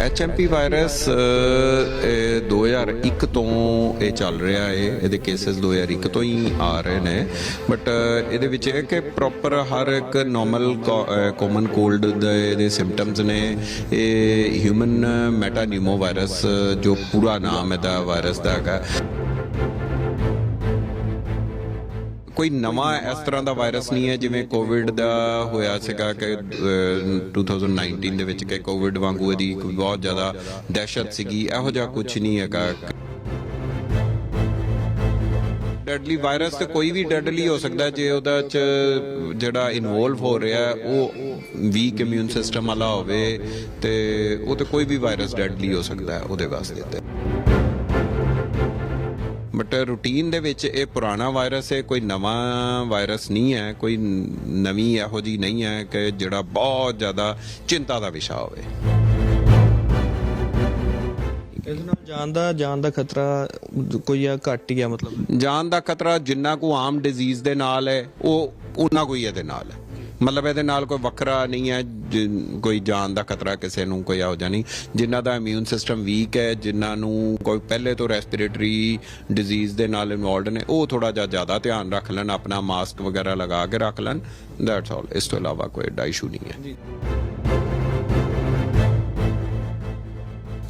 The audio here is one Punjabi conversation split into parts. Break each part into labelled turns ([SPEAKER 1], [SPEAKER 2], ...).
[SPEAKER 1] ਐਚਐਮਪੀ ਵਾਇਰਸ ਅ, ਇਹ 2001 ਤੋਂ ਇਹ ਚੱਲ ਰਿਹਾ ਏ। ਇਹਦੇ ਕੇਸਸ 2001 ਤੋਂ ਹੀ ਆ ਰਹੇ ਨੇ। ਬਟ uh, ਇਹਦੇ ਵਿੱਚ ਇਹ ਕਿ ਪ੍ਰੋਪਰ ਹਰ ਇੱਕ ਨਾਰਮਲ ਕਾਮਨ ਕੋਲਡ ਦੇ ਇਹਦੇ ਸਿੰਪਟਮਸ ਨੇ। ਇਹ ਹਿਊਮਨ ਮੈਟਾਨਿਊਮੋ ਵਾਇਰਸ ਜੋ ਪੂਰਾ ਨਾਮ ਇਹਦਾ ਵਾਇਰਸ ਦਾ ਹੈਗਾ। ਕੋਈ ਨਵਾਂ ਇਸ ਤਰ੍ਹਾਂ ਦਾ ਵਾਇਰਸ ਨਹੀਂ ਹੈ ਜਿਵੇਂ ਕੋਵਿਡ ਦਾ ਹੋਇਆ ਸੀਗਾ ਕਿ ਅਹ, 2019 ਦੇ ਵਿੱਚ ਕਿ ਕੋਵਿਡ ਵਾਂਗੂ ਇਹਦੀ ਬਹੁਤ ਜ਼ਿਆਦਾ ਦਹਿਸ਼ਤ ਸੀਗੀ। ਇਹੋ ਜਿਹਾ ਕੁਝ ਨਹੀਂ ਹੈਗਾ। ਡੈਡਲੀ ਵਾਇਰਸ ਤੇ ਕੋਈ ਵੀ ਡੈਡਲੀ ਹੋ ਸਕਦਾ ਜੇ ਉਹਦਾ ਚ ਜਿਹੜਾ ਇਨਵੋਲਵ ਹੋ ਰਿਹਾ ਉਹ ਵੀਕ ਇਮਿਊਨ ਸਿਸਟਮ ਵਾਲਾ ਹੋਵੇ ਤੇ ਉਹ ਤੇ ਕੋਈ ਵੀ ਵਾਇਰਸ ਡੈਡਲੀ ਹੋ ਸਕਦਾ ਉਹਦੇ ਵਾਸਤੇ ਤੇ। ਬਟ ਰੂਟੀਨ ਦੇ ਵਿੱਚ ਇਹ ਪੁਰਾਣਾ ਵਾਇਰਸ ਹੈ ਕੋਈ ਨਵਾਂ ਵਾਇਰਸ ਨਹੀਂ ਹੈ ਕੋਈ ਨਵੀਂ ਇਹੋ ਜੀ ਨਹੀਂ ਹੈ ਕਿ ਜਿਹੜਾ ਬਹੁਤ ਜ਼ਿਆਦਾ ਚਿੰਤਾ ਦਾ ਵਿਸ਼ਾ ਹੋਵੇ।
[SPEAKER 2] ਇਹਦੇ ਨਾਲ ਜਾਨ ਦਾ ਜਾਨ ਦਾ ਖਤਰਾ ਕੋਈ ਆ ਘੱਟ ਹੀ ਆ ਮਤਲਬ?
[SPEAKER 1] ਜਾਨ ਦਾ ਖਤਰਾ ਜਿੰਨਾ ਕੋ ਆਮ ਡਿਜ਼ੀਜ਼ ਦੇ ਨਾਲ ਹੈ ਉਹ ਉਨਾ ਕੋਈ ਇਹਦੇ ਨਾਲ ਹੈ। ਮਤਲਬ ਇਹਦੇ ਨਾਲ ਕੋਈ ਵੱਖਰਾ ਨਹੀਂ ਹੈ, ਜਿ- ਕੋਈ ਜਾਨ ਦਾ ਖਤਰਾ ਕਿਸੇ ਨੂੰ, ਕੋਈ ਇਹੋ ਜਿਹਾ ਨਹੀਂ। ਜਿਨ੍ਹਾਂ ਦਾ ਇਮਿਊਨ ਸਿਸਟਮ ਵੀਕ ਹੈ, ਜਿਨ੍ਹਾਂ ਨੂੰ ਕੋਈ ਪਹਿਲੇ ਤੋਂ ਰੈਸਪੀਰੇਟਰੀ ਡਿਜ਼ੀਜ਼ ਦੇ ਨਾਲ ਇਨਵੋਲਡ ਨੇ, ਉਹ ਥੋੜਾ ਜਿਹਾ ਜ਼ਿਆਦਾ ਧਿਆਨ ਰੱਖ ਲੈਣ, ਆਪਣਾ ਮਾਸਕ ਵਗੈਰਾ ਲਗਾ ਕੇ ਰੱਖ ਲੈਣ। ਦੈਟਸ ਆਲ ਇਸ ਤੋਂ ਇਲਾਵਾ ਕੋਈ ਐਡਾ ਇਸ਼ੂ ਨਹੀਂ ਹੈ।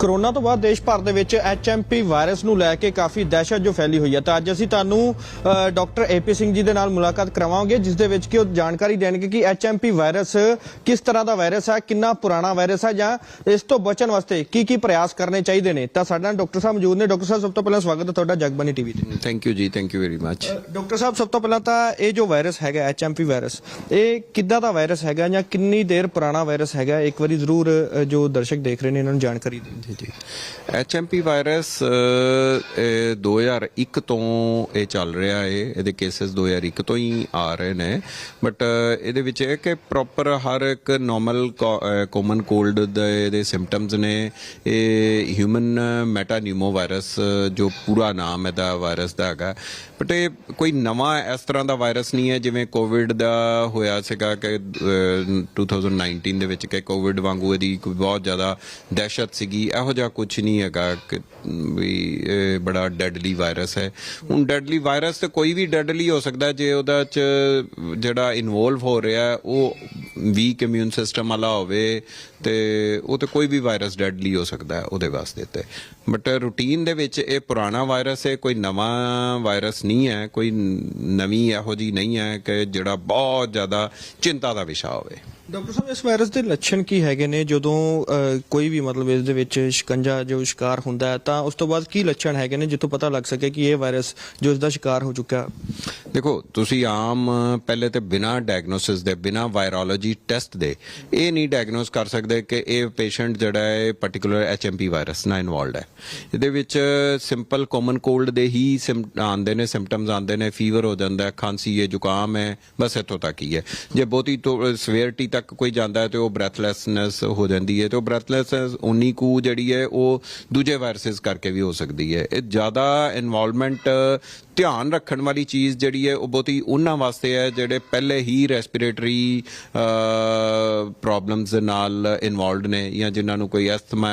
[SPEAKER 2] ਕਰੋਨਾ ਤੋਂ ਬਾਅਦ ਦੇਸ਼ ਭਰ ਦੇ ਵਿੱਚ ਐਚਐਮਪੀ ਵਾਇਰਸ ਨੂੰ ਲੈ ਕੇ ਕਾਫੀ ਦਹਿਸ਼ਤ ਜੋ ਫੈਲੀ ਹੋਈ ਹੈ। ਤਾਂ ਅੱਜ ਅਸੀਂ ਤੁਹਾਨੂੰ ਡਾਕਟਰ ਏਪੀ ਸਿੰਘ ਜੀ ਦੇ ਨਾਲ ਮੁਲਾਕਾਤ ਕਰਵਾਵਾਂਗੇ ਜਿਸ ਦੇ ਵਿੱਚ ਕਿ ਉਹ ਜਾਣਕਾਰੀ ਦੇਣਗੇ ਕਿ ਐਚਐਮਪੀ ਵਾਇਰਸ ਕਿਸ ਤਰ੍ਹਾਂ ਦਾ ਵਾਇਰਸ ਹੈ ਕਿੰਨਾ ਪੁਰਾਣਾ ਵਾਇਰਸ ਹੈ ਜਾਂ ਇਸ ਤੋਂ ਬਚਣ ਵਾਸਤੇ ਕੀ ਕੀ ਪ੍ਰਯਾਸ ਕਰਨੇ ਚਾਹੀਦੇ ਨੇ। ਤਾਂ ਸਾਡੇ ਨਾਲ ਡਾਕਟਰ ਸਾਹਿਬ ਮੌਜੂਦ ਨੇ। ਡਾਕਟਰ ਸਾਹਿਬ ਸਭ ਤੋਂ ਪਹਿਲਾਂ ਸਵਾਗਤ ਹੈ ਤੁਹਾਡਾ ਜਗਬਾਨੀ ਟੀਵੀ ਤੇ।
[SPEAKER 1] ਥੈਂਕ ਯੂ ਜੀ thank you very much
[SPEAKER 2] doctor ਸਾਹਿਬ ਸਭ ਤੋਂ ਪਹਿਲਾਂ ਤਾਂ ਇਹ ਜੋ ਵਾਇਰਸ ਹੈਗਾ ਐਚਐਮਪੀ ਵਾਇਰਸ ਇਹ ਕਿੱਦਾਂ ਦਾ ਵਾਇਰਸ ਹੈਗਾ ਜਾਂ ਕਿੰਨੀ ਦੇਰ ਪੁਰਾਣਾ ਵਾਇਰਸ ਹੈਗਾ? ਇੱਕ ਵਾਰੀ ਜ਼ਰੂਰ ਜੋ ਦਰਸ਼ਕ ਦੇਖ ਰਹੇ ਨੇ ਇਹਨਾਂ ਨੂੰ ਜਾਣਕਾਰੀ ਦਿਓ।
[SPEAKER 1] ਜੀ। ਜੀ ਐਚਐਮਪੀ ਵਾਇਰਸ ਅ, ਇਹ 2001 ਤੋਂ ਇਹ ਚੱਲ ਰਿਹਾ ਹੈ ਇਹਦੇ ਕੇਸਸ 2001 ਤੋਂ ਹੀ ਆ ਰਹੇ ਨੇ। ਬਟ ਇਹਦੇ ਵਿੱਚ ਇਹ ਕਿ ਪ੍ਰੋਪਰ ਹਰ ਇੱਕ ਨਾਰਮਲ ਕਾਮਨ ਕੋਲਡ ਦੇ ਇਹਦੇ ਸਿੰਪਟਮਸ ਨੇ। ਇਹ ਹਿਊਮਨ ਮੈਟਾਨਿਊਮੋ ਵਾਇਰਸ ਜੋ ਪੂਰਾ ਨਾਮ ਇਹਦਾ ਵਾਇਰਸ ਦਾ ਹੈਗਾ। ਬਟ ਇਹ ਕੋਈ ਨਵਾਂ ਇਸ ਤਰ੍ਹਾਂ ਦਾ ਵਾਇਰਸ ਨਹੀਂ ਹੈ ਜਿਵੇਂ ਕੋਵਿਡ ਦਾ ਹੋਇਆ ਸੀਗਾ ਕਿ ਅਹ, 2019 ਦੇ ਵਿੱਚ ਕਿ ਕੋਵਿਡ ਵਾਂਗੂ ਇਹਦੀ ਕੋਈ ਬਹੁਤ ਜ਼ਿਆਦਾ ਦਹਿਸ਼ਤ ਸੀਗੀ। ਇਹੋ ਜਿਹਾ ਕੁਝ ਨਹੀਂ ਹੈਗਾ ਕਿ ਵੀ ਇਹ ਬੜਾ ਡੈਡਲੀ ਵਾਇਰਸ ਹੈ। ਹੁਣ ਡੈਡਲੀ ਵਾਇਰਸ ਤੇ ਕੋਈ ਵੀ ਡੈਡਲੀ ਹੋ ਸਕਦਾ ਜੇ ਉਹਦਾ ਚ ਜਿਹੜਾ ਇਨਵੋਲਵ ਹੋ ਰਿਹਾ ਉਹ ਵੀਕ ਇਮਿਊਨ ਸਿਸਟਮ ਵਾਲਾ ਹੋਵੇ ਤੇ ਉਹ ਤੇ ਕੋਈ ਵੀ ਵਾਇਰਸ ਡੈਡਲੀ ਹੋ ਸਕਦਾ ਉਹਦੇ ਵਾਸਤੇ ਤੇ। ਬਟ ਰੂਟੀਨ ਦੇ ਵਿੱਚ ਇਹ ਪੁਰਾਣਾ ਵਾਇਰਸ ਹੈ, ਕੋਈ ਨਵਾਂ ਵਾਇਰਸ ਨਹੀਂ ਹੈ, ਕੋਈ ਨਵੀਂ ਇਹੋ ਜੀ ਨਹੀਂ ਹੈ ਕਿ ਜਿਹੜਾ ਬਹੁਤ ਜ਼ਿਆਦਾ ਚਿੰਤਾ ਦਾ ਵਿਸ਼ਾ ਹੋਵੇ।
[SPEAKER 2] ਡਾਕਟਰ ਸਾਹਿਬ, ਇਸ ਵਾਇਰਸ ਦੇ ਲੱਛਣ ਕੀ ਹੈਗੇ ਨੇ? ਜਦੋਂ ਕੋਈ ਵੀ ਮਤਲਬ ਇਸ ਦੇ ਵਿੱਚ ਸ਼ਿਕੰਜਾ ਜੋ ਸ਼ਿਕਾਰ ਹੁੰਦਾ ਹੈ, ਤਾਂ ਉਸ ਤੋਂ ਬਾਅਦ ਕੀ ਲੱਛਣ ਹੈਗੇ ਨੇ ਜਿੱਥੋਂ ਪਤਾ ਲੱਗ ਸਕੇ ਕਿ ਇਹ ਵਾਇਰਸ ਜੋ ਇਸ ਦਾ ਸ਼ਿਕਾਰ ਹੋ ਚੁੱਕਾ
[SPEAKER 1] ਦੇਖੋ, ਤੁਸੀਂ ਆਮ, ਪਹਿਲੇ ਤੇ ਬਿਨਾ ਡਾਇਗਨੋਸਿਸ ਦੇ, ਬਿਨਾ ਵਾਇਰੋਲੋਜੀ ਟੈਸਟ ਦੇ ਇਹ ਨਹੀਂ ਡਾਇਗਨੋਸ ਕਰ ਸਕਦੇ ਕਿ ਇਹ ਪੇਸ਼ੈਂਟ ਜਿਹੜਾ ਹੈ ਪਾਰਟਿਕੂਲਰ ਐਚਐਮਪੀ ਵਾਇਰਸ ਨਾਲ ਇਨਵੋਲਡ ਹੈ। ਇਹਦੇ ਵਿੱਚ ਸਿੰਪਲ ਕਾਮਨ ਕੋਲਡ ਦੇ ਹੀ symptom ਆਉਂਦੇ ਨੇ ਸਿੰਪਟਮਸ ਆਉਂਦੇ ਨੇ ਫੀਵਰ ਹੋ ਜਾਂਦਾ ਖਾਂਸੀ ਹੈ, ਜ਼ੁਕਾਮ ਹੈ, ਬਸ ਇੱਥੋਂ ਤੱਕ ਹੀ ਹੈ। ਜੇ ਬਹੁਤੀ ਸਵੇਰਟੀ ਤੱਕ ਤੱਕ ਕੋਈ ਜਾਂਦਾ ਹੈ ਤੇ ਉਹ ਬ੍ਰੈਥਲੈਸਨੈਸ ਹੋ ਜਾਂਦੀ ਹੈ ਤੇ ਉਹ ਬ੍ਰੈਥਲੈਸਨੈਸ ਉਨੀ ਕੁ ਜਿਹੜੀ ਹੈ ਉਹ ਦੂਜੇ ਵਾਇਰਸਸ ਕਰਕੇ ਵੀ ਹੋ ਸਕਦੀ ਹੈ। ਇਹ ਜ਼ਿਆਦਾ ਇਨਵੋਲਵਮੈਂਟ ਧਿਆਨ ਰੱਖਣ ਵਾਲੀ ਚੀਜ਼ ਜਿਹੜੀ ਹੈ ਉਹ ਬਹੁਤੀ ਉਹਨਾਂ ਵਾਸਤੇ ਹੈ ਜਿਹੜੇ ਪਹਿਲੇ ਹੀ ਰੈਸਪੀਰੇਟਰੀ ਪ੍ਰੋਬਲਮਸ ਨਾਲ ਇਨਵੋਲਡ ਨੇ ਜਾਂ ਜਿਨ੍ਹਾਂ ਨੂੰ ਕੋਈ ਅਸਥਮਾ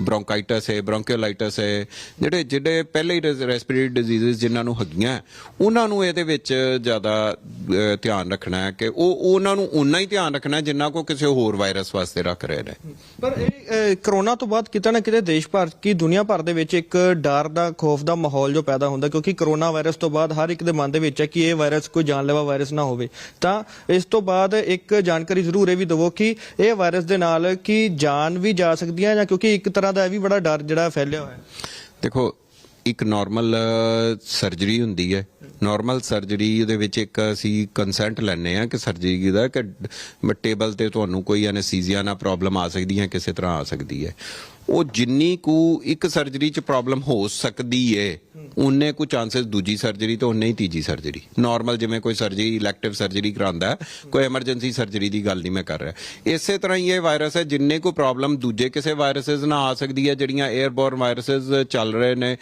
[SPEAKER 1] ਬ੍ਰੌਂਕਾਈਟਸ ਹੈ ਬ੍ਰੌਂਕੀਓਲਾਈਟਸ ਹੈ, ਜਿਹੜੇ ਜਿਹੜੇ ਪਹਿਲੇ ਹੀ ਰੈਸਪੀਰੇਟਰੀ ਡਿਜ਼ੀਜ਼ਸ ਜਿਨ੍ਹਾਂ ਨੂੰ ਹੈਗੀਆਂ ਉਹਨਾਂ ਨੂੰ ਇਹਦੇ ਵਿੱਚ ਜ਼ਿਆਦਾ ਧਿਆਨ ਰੱਖਣਾ ਹੈ ਕਿ ਉਹ, ਉਹਨਾਂ ਨੂੰ ਉਨਾ ਹੀ ਧਿਆਨ ਰੱਖਣਾ ਹੈ ਜਿੰਨਾ ਕੋ ਕਿਸੇ ਹੋਰ ਵਾਇਰਸ ਵਾਸਤੇ ਰੱਖ ਰਹੇ ਨੇ।
[SPEAKER 2] ਪਰ ਇਹ ਕਰੋਨਾ ਤੋਂ ਬਾਅਦ ਕਿਤੇ ਨਾ ਕਿਤੇ ਦੇਸ਼ ਭਰ ਕੀ ਦੁਨੀਆ ਭਰ ਦੇ ਵਿੱਚ ਇੱਕ ਡਰ ਦਾ ਖੌਫ ਦਾ ਮਾਹੌਲ ਜੋ ਪੈਦਾ ਹੁੰਦਾ ਕਿਉਂਕਿ ਕਰੋਨਾ ਵਾਇਰਸ ਤੋਂ ਬਾਅਦ ਹਰ ਇੱਕ ਦੇ ਮਨ ਦੇ ਵਿੱਚ ਹੈ ਕਿ ਇਹ ਵਾਇਰਸ ਕੋਈ ਜਾਨਲੇਵਾ ਵਾਇਰਸ ਨਾ ਹੋਵੇ। ਤਾਂ ਇਸ ਤੋਂ ਬਾਅਦ ਇੱਕ ਜਾਣਕਾਰੀ ਜ਼ਰੂਰ ਇਹ ਵੀ ਦਿਵੋ ਕਿ ਇਹ ਵਾਇਰਸ ਦੇ ਨਾਲ ਕੀ ਜਾਨ ਵੀ ਜਾ ਸਕਦੀ ਹੈ ਜਾਂ ਕਿਉਂਕਿ ਇੱਕ ਤਰ੍ਹਾਂ ਦਾ ਇਹ ਵੀ ਬੜਾ ਡਰ ਜਿਹੜਾ ਫੈਲਿਆ ਹੋਇਆ ਹੈ।
[SPEAKER 1] ਦੇਖੋ ਇੱਕ ਨਾਰਮਲ ਸਰਜਰੀ ਹੁੰਦੀ ਹੈ। ਨਾਰਮਲ ਸਰਜਰੀ ਦੇ ਵਿੱਚ ਇੱਕ ਅਸੀਂ ਕੰਸੈਂਟ ਲੈਣੇ ਆ ਕਿ ਸਰਜਰੀ ਦਾ ਕਿ ਟੇਬਲ ਤੇ ਤੁਹਾਨੂੰ ਕੋਈ ਐਨੈਸਥੀਸੀਆ ਨਾਲ ਪ੍ਰੋਬਲਮ ਆ ਸਕਦੀ ਹੈ, ਕਿਸੇ ਤਰ੍ਹਾਂ ਆ ਸਕਦੀ ਹੈ। ਉਹ ਜਿੰਨੀ ਕੁ ਇੱਕ ਸਰਜਰੀ 'ਚ ਪ੍ਰੋਬਲਮ ਹੋ ਸਕਦੀ ਏ ਉਨੇ ਕੁ ਚਾਂਸਸ ਦੂਜੀ ਸਰਜਰੀ ਤੋਂ ਉਨੇ ਹੀ ਤੀਜੀ ਸਰਜਰੀ ਨਾਰਮਲ ਜਿਵੇਂ ਕੋਈ ਸਰਜਰੀ ਇਲੈਕਟਿਵ ਸਰਜਰੀ ਕਰਾਉਂਦਾ, ਕੋਈ ਐਮਰਜੈਂਸੀ ਸਰਜਰੀ ਦੀ ਗੱਲ ਨਹੀਂ ਮੈਂ ਕਰ ਰਿਹਾ। ਇਸੇ ਤਰ੍ਹਾਂ ਹੀ ਇਹ ਵਾਇਰਸ ਹੈ, ਜਿੰਨੇ ਕੋ ਪ੍ਰੋਬਲਮ ਦੂਜੇ ਕਿਸੇ ਵਾਇਰਸਸ ਨਾਲ ਆ ਸਕਦੀ ਹੈ, ਜਿਹੜੀਆਂ 에ਅਰਬੋਰਨ ਵਾਇਰਸਸ ਚੱਲ ਰਹੇ ਨੇ।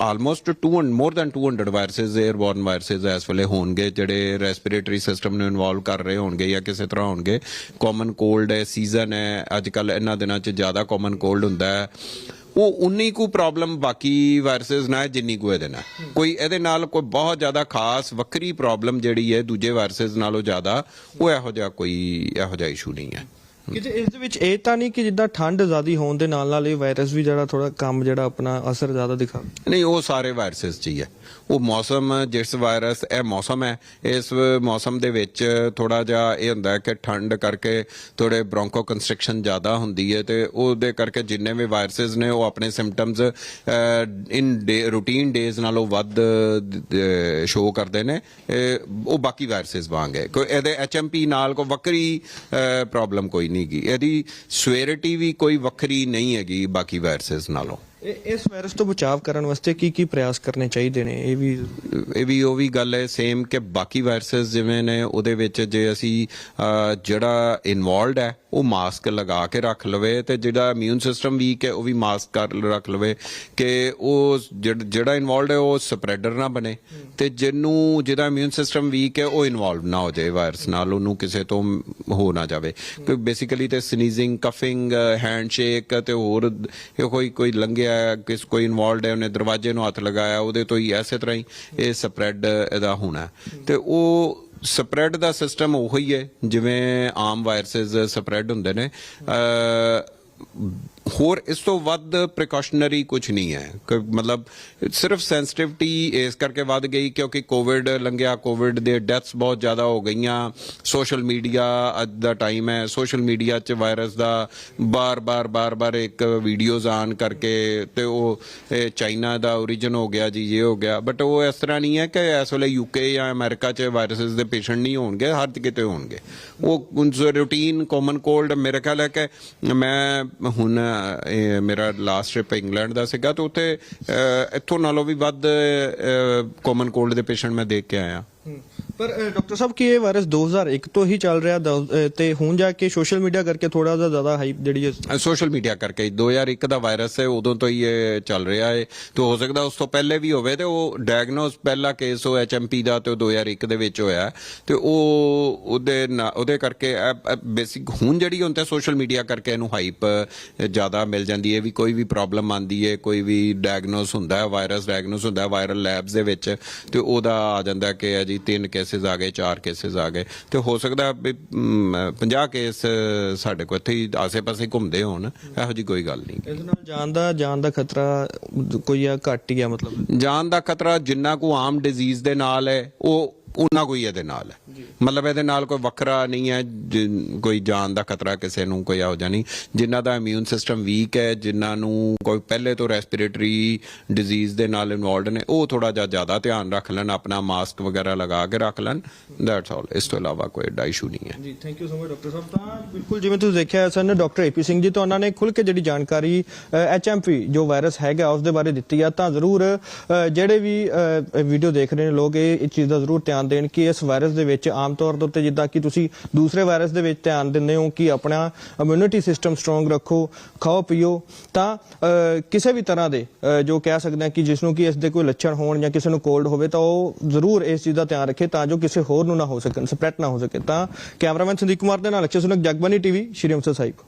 [SPEAKER 1] Almost 200 more than 200 viruses airborne viruses ਇਸ ਵੇਲੇ ਹੋਣਗੇ, ਜਿਹੜੇ ਰੈਸਪੀਰੇਟਰੀ ਸਿਸਟਮ ਨੂੰ ਇਨਵੋਲਵ ਕਰ ਰਹੇ ਹੋਣਗੇ ਜਾਂ ਕਿਸੇ ਤਰ੍ਹਾਂ ਹੋਣਗੇ। ਕਾਮਨ ਕੋਲਡ ਹੈ ਸੀਜ਼ਨ ਹੈ ਅੱਜ ਕੱਲ ਇਹਨਾਂ ਦਿਨਾਂ 'ਚ ਜ਼ਿਆਦਾ ਕਾਮਨ ਕੋਲਡ ਹੁੰਦਾ ਹੈ, ਉਹ ਉਨੀ ਕੁ ਪ੍ਰੋਬਲਮ ਬਾਕੀ ਵਾਇਰਸਸ ਨਾਲ ਜਿੰਨੀ ਕੁ ਇਹਦੇ ਨਾਲ। ਕੋਈ ਇਹਦੇ ਨਾਲ ਕੋਈ ਬਹੁਤ ਜ਼ਿਆਦਾ ਖਾਸ ਵੱਖਰੀ ਪ੍ਰੋਬਲਮ ਜਿਹੜੀ ਹੈ ਦੂਜੇ ਵਾਇਰਸਸ ਨਾਲੋਂ ਜ਼ਿਆਦਾ, ਉਹ ਇਹੋ ਜਿਹਾ ਕੋਈ, ਇਹੋ ਜਿਹਾ ਇਸ਼ੂ ਨਹੀਂ ਹੈ।
[SPEAKER 2] ਕਿਤੇ ਇਸ ਦੇ ਵਿੱਚ ਇਹ ਤਾਂ ਨਹੀਂ ਕਿ ਜਿੱਦਾਂ ਠੰਡ ਜ਼ਿਆਦੀ ਹੋਣ ਦੇ ਨਾਲ ਨਾਲ ਇਹ ਵਾਇਰਸ ਵੀ ਜਿਹੜਾ ਥੋੜਾ ਕੰਮ ਜਿਹੜਾ ਆਪਣਾ ਅਸਰ ਜ਼ਿਆਦਾ ਦਿਖਾਵੇ
[SPEAKER 1] ਨਹੀਂ, ਉਹ ਸਾਰੇ ਵਾਇਰਸਸ ਚ ਹੀ ਹੈ। ਉਹ ਮੌਸਮ, ਜਿਸ ਵਾਇਰਸ ਇਹ ਮੌਸਮ ਹੈ। ਇਸ ਮੌਸਮ ਦੇ ਵਿੱਚ ਥੋੜਾ ਜਿਹਾ ਇਹ ਹੁੰਦਾ ਹੈ ਕਿ ਠੰਡ ਕਰਕੇ ਥੋੜੇ ਬ੍ਰੋਂਕੋ ਕੰਸਟ੍ਰਕਸ਼ਨ ਜ਼ਿਆਦਾ ਹੁੰਦੀ ਹੈ ਤੇ ਉਹਦੇ ਕਰਕੇ ਜਿੰਨੇ ਵੀ ਵਾਇਰਸਸ ਨੇ, ਉਹ ਆਪਣੇ ਸਿੰਪਟਮਸ ਇਨ ਰੂਟੀਨ ਡੇਜ਼ ਨਾਲੋਂ ਵੱਧ ਸ਼ੋਅ ਕਰਦੇ ਨੇ। ਉਹ ਬਾਕੀ ਵਾਇਰਸਸ ਵਾਂਗ ਹੈ। ਕੋਈ ਇਹਦੇ ਐਚਐਮਪੀ ਨਾਲ ਕੋਈ ਵੱਖਰੀ ਪ੍ਰੋਬਲਮ ਕੋਈ ਨਹੀਂ ਇਹਦੀ ਸਵੇਰਿਟੀ ਵੀ ਕੋਈ ਵੱਖਰੀ ਨਹੀਂ ਹੈਗੀ ਬਾਕੀ ਵਾਇਰਸਸ ਨਾਲੋਂ।
[SPEAKER 2] ਇਸ ਵਾਇਰਸ ਤੋਂ ਬਚਾਅ ਕਰਨ ਵਾਸਤੇ ਕੀ ਕੀ ਪ੍ਰਯਾਸ ਕਰਨੇ ਚਾਹੀਦੇ ਨੇ? ਇਹ ਵੀ
[SPEAKER 1] ਇਹ ਵੀ ਉਹ ਵੀ ਗੱਲ ਹੈ ਸੇਮ ਕਿ ਬਾਕੀ ਵਾਇਰਸਸ ਜਿਵੇਂ ਨੇ ਉਹਦੇ ਵਿੱਚ ਜੇ ਅਸੀਂ ਜਿਹੜਾ ਇਨਵੋਲਡ ਹੈ, ਉਹ ਮਾਸਕ ਲਗਾ ਕੇ ਰੱਖ ਲਵੇ ਤੇ ਜਿਹੜਾ ਇਮਿਊਨ ਸਿਸਟਮ ਵੀਕ ਹੈ, ਉਹ ਵੀ ਮਾਸਕ ਕਰ ਰੱਖ ਲਵੇ ਕਿ ਉਹ ਜਿਹੜਾ- ਜਿਹੜਾ ਇਨਵੋਲਡ ਹੈ, ਉਹ ਸਪਰੈਡਰ ਨਾ ਬਣੇ ਤੇ ਜਿਹਨੂੰ, ਜਿਹਦਾ ਇਮਿਊਨ ਸਿਸਟਮ ਵੀਕ ਹੈ, ਉਹ ਇਨਵੋਲਵ ਨਾ ਹੋ ਜਾਏ ਵਾਇਰਸ ਨਾਲ, ਉਹਨੂੰ ਕਿਸੇ ਤੋਂ ਹੋ ਨਾ ਜਾਵੇ। ਕਿ ਬੇਸਿਕਲੀ ਤੇ ਸਨੀਜ਼ਿੰਗ ਕਫਿੰਗ ਹੈਂਡਸ਼ੇਕ ਤੇ ਹੋਰ, ਇਹ ਕੋਈ ਕੋਈ ਲੰਘਿਆ ਕਿਸ ਕੋਈ ਇਨਵੋਲਡ ਹੈ, ਉਹਨੇ ਦਰਵਾਜ਼ੇ ਨੂੰ ਹੱਥ ਲਗਾਇਆ, ਉਹਦੇ ਤੋਂ ਹੀ ਐਸੇ ਤਰ੍ਹਾਂ ਹੀ ਇਹ ਸਪਰੈਡ ਇਹਦਾ ਹੋਣਾ ਤੇ ਉਹ ਸਪਰੈਡ ਦਾ ਸਿਸਟਮ ਉਹੀ ਹੈ, ਜਿਵੇਂ ਆਮ ਵਾਇਰਸਸ ਸਪਰੈਡ ਹੁੰਦੇ ਨੇ। ਹੋਰ ਇਸ ਤੋਂ ਵੱਧ ਪ੍ਰੀਕਾਸ਼ਨਰੀ ਕੁਝ ਨਹੀਂ ਹੈ। ਮਤਲਬ ਸਿਰਫ ਸੈਂਸਿਟਿਵਿਟੀ ਇਸ ਕਰਕੇ ਵੱਧ ਗਈ ਕਿਉਂਕਿ ਕੋਵਿਡ ਲੰਘਿਆ ਕੋਵਿਡ ਦੇ ਡੈਥਸ ਬਹੁਤ ਜ਼ਿਆਦਾ ਹੋ ਗਈਆਂ। ਸੋਸ਼ਲ ਮੀਡੀਆ ਅੱਜ ਦਾ ਟਾਈਮ ਹੈ। ਸੋਸ਼ਲ ਮੀਡੀਆ 'ਚ ਵਾਇਰਸ ਦਾ ਬਾਰ-ਬਾਰ ਬਾਰ-ਬਾਰ ਇੱਕ ਵੀਡੀਓਜ਼ ਆਨ ਕਰਕੇ ਤੇ ਉਹ ਚਾਈਨਾ ਦਾ origin ਹੋ ਗਿਆ ਜੀ, ਇਹ ਹੋ ਗਿਆ। ਬਟ ਉਹ ਇਸ ਤਰ੍ਹਾਂ ਨਹੀਂ ਹੈ ਕਿ ਇਸ ਵੇਲੇ ਯੂਕੇ ਜਾਂ ਅਮਰੀਕਾ 'ਚ ਵਾਇਰਸਸ ਦੇ ਪੇਸ਼ੈਂਟ ਨਹੀਂ ਹੋਣਗੇ, ਹਰ ਕਿਤੇ ਹੋਣਗੇ। ਉਹ ਰੂਟੀਨ ਕਾਮਨ ਕੋਲਡ ਮੇਰੇ ਖਿਆਲ ਹੈ ਕਿ ਮੈਂ ਹੁਣ ਇਹ ਮੇਰਾ ਲਾਸਟ ਟ੍ਰਿਪ ਇੰਗਲੈਂਡ ਦਾ ਸੀਗਾ, ਤੇ ਉੱਥੇ ਇੱਥੋਂ ਨਾਲੋਂ ਵੀ ਵੱਧ ਕਾਮਨ ਕੋਲਡ ਦੇ ਪੇਸ਼ੈਂਟ ਮੈਂ ਦੇਖ ਕੇ ਆਇਆ।
[SPEAKER 2] ਪਰ ਡਾਕਟਰ ਸਾਹਿਬ ਕਿ ਇਹ ਵਾਇਰਸ 2001 ਤੋਂ ਹੀ ਚੱਲ ਰਿਹਾ? ਦ- ਅ, ਤੇ ਹੁਣ ਜਾ ਕੇ ਸੋਸ਼ਲ ਮੀਡੀਆ ਕਰਕੇ ਥੋੜਾ ਜਿਹਾ ਜ਼ਿਆਦਾ ਹਾਈਪ ਜਿਹੜੀ ਹੈ
[SPEAKER 1] ਸੋਸ਼ਲ ਮੀਡੀਆ ਕਰਕੇ ਹੀ। 2001 ਦਾ ਵਾਇਰਸ ਹੈ ਉਦੋਂ ਤੋਂ ਹੀ ਇਹ ਚੱਲ ਰਿਹਾ ਹੈ। ਤੇ ਹੋ ਸਕਦਾ ਉਸ ਤੋਂ ਪਹਿਲੇ ਵੀ ਹੋਵੇ ਤੇ ਉਹ ਡਾਇਗਨੋਸ ਪਹਿਲਾ ਕੇਸ ਉਹ ਐਚਐਮਪੀ ਦਾ ਤੇ ਉਹ 2001 ਦੇ ਵਿੱਚ ਹੋਇਆ। ਤੇ ਉਹ ਉਹਦੇ ਨਾ- ਉਹਦੇ ਕਰਕੇ ਬੇਸਿਕ ਹੁਣ ਜਿਹੜੀ ਹੁਣ ਤੇ ਸੋਸ਼ਲ ਮੀਡੀਆ ਕਰਕੇ ਇਹਨੂੰ ਹਾਈਪ ਜ਼ਿਆਦਾ ਮਿਲ ਜਾਂਦੀ ਹੈ। ਵੀ ਕੋਈ ਵੀ ਪ੍ਰੋਬਲਮ ਆਂਦੀ ਹੈ ਕੋਈ ਵੀ ਡਾਇਗਨੋਸ ਹੁੰਦਾ ਹੈ ਵਾਇਰਸ ਡਾਇਗਨੋਸ ਹੁੰਦਾ ਹੈ ਵਾਇਰਲ ਲੈਬਸ ਦੇ ਵਿੱਚ ਤੇ ਉਹਦਾ ਆ ਜਾਂਦਾ ਕਿ ਹੈ ਜੀ ਤਿੰਨ ਕੇਸਿਸ ਆ ਗਏ ਚਾਰ ਕੇਸਿਸ ਆ ਗਏ। ਤੇ ਹੋ ਸਕਦਾ ਵੀ 50 ਕੇਸ ਸਾਡੇ ਕੋਲ ਇੱਥੇ ਹੀ ਆਸੇ-ਪਾਸੇ ਘੁੰਮਦੇ ਹੋਣ। ਇਹੋ ਜੀ ਕੋਈ ਗੱਲ ਨਹੀਂ।
[SPEAKER 2] ਇਸ ਨਾਲ ਜਾਨ ਦਾ ਜਾਨ ਦਾ ਖਤਰਾ ਕੋਈ ਆ ਘੱਟ ਹੀ ਆ ਮਤਲਬ?
[SPEAKER 1] ਜਾਨ ਦਾ ਖਤਰਾ ਜਿੰਨਾ ਕੋ ਆਮ ਡਿਜ਼ੀਜ਼ ਦੇ ਨਾਲ ਹੈ ਉਹ ਉਨਾ ਕੋਈ ਇਹਦੇ ਨਾਲ ਹੈ। ਮਤਲਬ ਇਹਦੇ ਨਾਲ ਕੋਈ ਵੱਖਰਾ ਨਹੀਂ ਹੈ ਜਿ- ਕੋਈ ਜਾਨ ਦਾ ਖਤਰਾ ਕਿਸੇ ਨੂੰ ਕੋਈ ਜਿਹਾ ਨਹੀਂ। ਜਿਨ੍ਹਾਂ ਦਾ ਇਮਿਊਨ ਸਿਸਟਮ ਵੀਕ ਹੈ ਜਿਨ੍ਹਾਂ ਨੂੰ ਕੋਈ ਪਹਿਲੇ ਤੋਂ ਰੈਸਪੀਰੇਟਰੀ ਡਿਜ਼ੀਜ਼ ਦੇ ਨਾਲ ਇਨਵੋਲਡ ਨੇ ਉਹ ਥੋੜਾ ਜਿਹਾ ਜ਼ਿਆਦਾ ਧਿਆਨ ਰੱਖ ਲੈਣ ਆਪਣਾ ਮਾਸਕ ਵਗੈਰਾ ਲਗਾ ਕੇ ਰੱਖ ਲੈਣ। ਦੈਟਸ ਆਲ ਇਸ ਤੋਂ ਇਲਾਵਾ ਕੋਈ ਏਡਾ ਇਸ਼ੂ ਨਹੀਂ ਹੈ।
[SPEAKER 2] ਜੀ thank you so much doctor ਸਾਹਿਬ। ਤਾਂ ਬਿਲਕੁਲ ਜਿਵੇਂ ਤੁਸੀਂ ਦੇਖਿਆ ਸਨ ਡਾਕਟਰ ਏਪੀ ਸਿੰਘ ਜੀ ਤੋਂ ਉਹਨਾਂ ਨੇ ਖੁੱਲ ਕੇ ਜਿਹੜੀ ਜਾਣਕਾਰੀ ਐਚਐਮਪੀ ਜੋ ਵਾਇਰਸ ਹੈਗਾ ਉਸ ਦੇ ਬਾਰੇ ਦਿੱਤੀ ਆ। ਤਾਂ ਜ਼ਰੂਰ ਅ, ਜਿਹੜੇ ਵੀ ਵੀਡੀਓ ਦੇਖ ਰਹੇ ਨੇ ਲੋਕ ਇਹ ਇਸ ਚੀਜ਼ ਦਾ ਜ਼ਰੂਰ ਧਿਆਨ ਦੇਣ ਕਿ ਇਸ ਵਾਇਰਸ ਦੇ ਵਿੱਚ ਆਮ ਤੌਰ ਦੇ ਉੱਤੇ ਜਿੱਦਾਂ ਕਿ ਤੁਸੀਂ ਦੂਸਰੇ ਵਾਇਰਸ ਦੇ ਵਿੱਚ ਧਿਆਨ ਦਿੰਦੇ ਹੋ ਕਿ ਆਪਣਾ ਇਮਿਊਨਿਟੀ ਸਿਸਟਮ ਸਟਰੋਂਗ ਰੱਖੋ ਖਾਓ ਪੀਓ ਤਾਂ ਅ, ਕਿਸੇ ਵੀ ਤਰ੍ਹਾਂ ਦੇ ਅ, ਜੋ ਕਹਿ ਸਕਦੇ ਹਾਂ ਕਿ ਜਿਸ ਨੂੰ ਕਿ ਇਸ ਦੇ ਕੋਈ ਲੱਛਣ ਹੋਣ ਜਾਂ ਕਿਸੇ ਨੂੰ ਕੋਲਡ ਹੋਵੇ ਤਾਂ ਉਹ ਜ਼ਰੂਰ ਇਸ ਚੀਜ਼ ਦਾ ਧਿਆਨ ਰੱਖੇ ਤਾਂ ਜੋ ਕਿਸੇ ਹੋਰ ਨੂੰ ਨਾ ਹੋ ਸਕਣ ਸਪਰੈਡ ਨਾ ਹੋ ਸਕੇ। ਤਾਂ ਕੈਮਰਾਮੈਨ ਸੰਦੀਪ ਕੁਮਾਰ ਦੇ ਨਾਲ ਅਕਸ਼ੇ ਸੁਨਕ ਜਗਬਾਨੀ ਟੀਵੀ ਸ਼੍ਰੀ ਅੰਮ੍ਰਿਤਸਰ ਸਾਹਿਬ।